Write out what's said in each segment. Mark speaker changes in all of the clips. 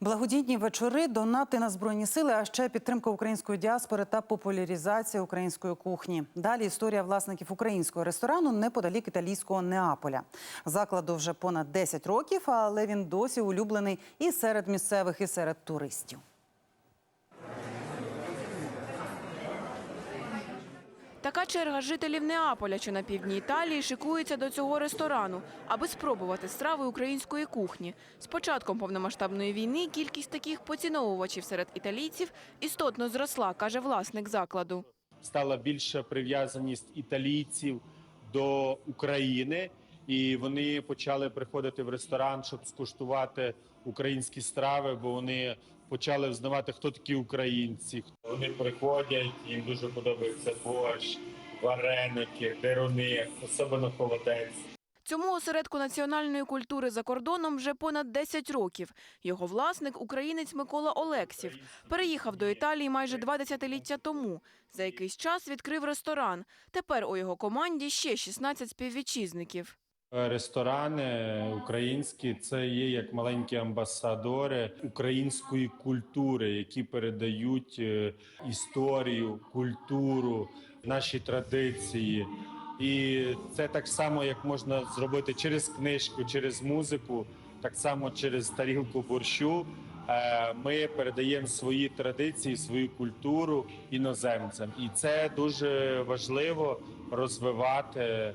Speaker 1: Благодійні вечори, донати на збройні сили, а ще підтримка української діаспори та популяризація української кухні. Далі історія власників українського ресторану неподалік італійського Неаполя. Закладу вже понад 10 років, але він досі улюблений і серед місцевих, і серед туристів.
Speaker 2: Така черга жителів Неаполя, що на півдні Італії, шикується до цього ресторану, аби спробувати страви української кухні. З початком повномасштабної війни кількість таких поціновувачів серед італійців істотно зросла, каже власник закладу.
Speaker 3: стала більша прив'язаність італійців до України, і вони почали приходити в ресторан, щоб скуштувати українські страви, бо вони почали взнавати, хто такі українці. Вони приходять, їм дуже подобається борщ, вареники, деруни, особливо холодець.
Speaker 2: Цьому осередку національної культури за кордоном вже понад 10 років. Його власник – українець Микола Олексів. Переїхав до Італії майже два десятиліття тому. За якийсь час відкрив ресторан. Тепер у його команді ще 16 співвітчизників.
Speaker 3: Ресторани українські це є як маленькі амбасадори української культури, які передають е, історію, культуру, наші традиції. І це так само, як можна зробити через книжку, через музику, так само через тарілку борщу. Е, Ми передаємо свої традиції, свою культуру іноземцям, і це дуже важливо розвивати е,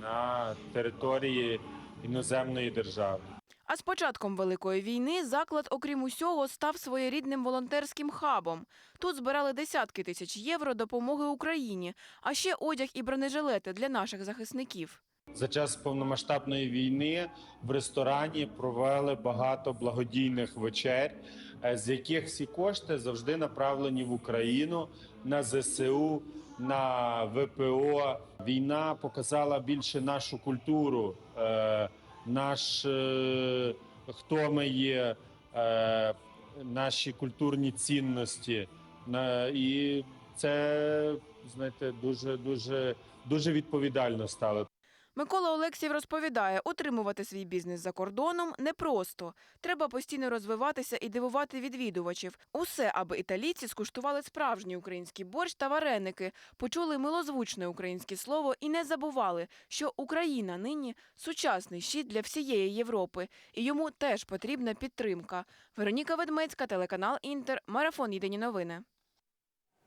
Speaker 3: на території іноземної держави.
Speaker 2: А з початком Великої війни заклад, окрім усього, став своєрідним волонтерським хабом. Тут збирали десятки тисяч євро допомоги Україні, а ще одяг і бронежилети для наших захисників.
Speaker 3: За час повномасштабної війни в ресторані провели багато благодійних вечер, е, з яких всі кошти завжди направлені в Україну на ЗСУ, на ВПО. Війна показала більше нашу культуру, е, наш е, хто ми є, наші культурні цінності. І це знаєте, дуже дуже дуже відповідально стало.
Speaker 2: Микола Олексів розповідає, утримувати свій бізнес за кордоном непросто. Треба постійно розвиватися і дивувати відвідувачів. Усе, аби італійці скуштували справжній український борщ та вареники, почули милозвучне українське слово і не забували, що Україна нині сучасний щит для всієї Європи, і йому теж потрібна підтримка. Вероніка Ведмецька, телеканал Інтер, марафон Єдині новини.